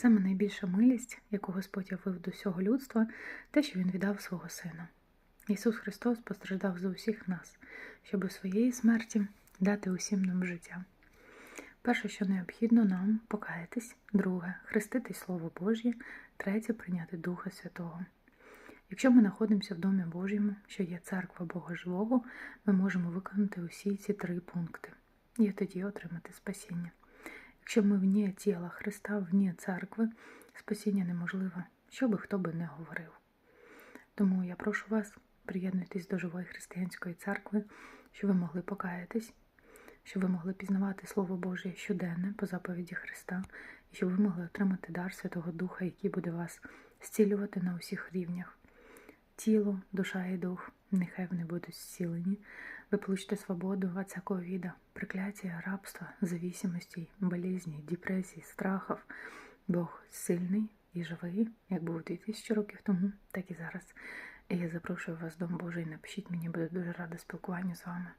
Саме найбільша милість, яку Господь явив до всього людства, те, що Він віддав свого Сина. Ісус Христос постраждав за усіх нас, щоб у своєї смерті дати усім нам життя. Перше, що необхідно нам покаятись, друге хрестити Слово Божє, третє прийняти Духа Святого. Якщо ми знаходимося в Домі Божому, що є церква Бога Живого, ми можемо виконати усі ці три пункти і тоді отримати спасіння. Якщо ми вні тіла Христа, вні церкви, спасіння неможливе, що би хто би не говорив. Тому я прошу вас приєднуйтесь до живої християнської церкви, щоб ви могли покаятись, щоб ви могли пізнавати Слово Боже щоденне по заповіді Христа, і щоб ви могли отримати дар Святого Духа, який буде вас зцілювати на усіх рівнях. Тіло, душа і дух, нехай вони будуть зцілені. Ви получите свободу від всякого віда, прикляття, рабства, зависимостей, болезней, депресій, страхів. Бог сильний і живий, як був 2000 років тому, так і зараз. І я запрошую вас Дом Божий. Напишіть мені, буду дуже рада спілкуванню з вами.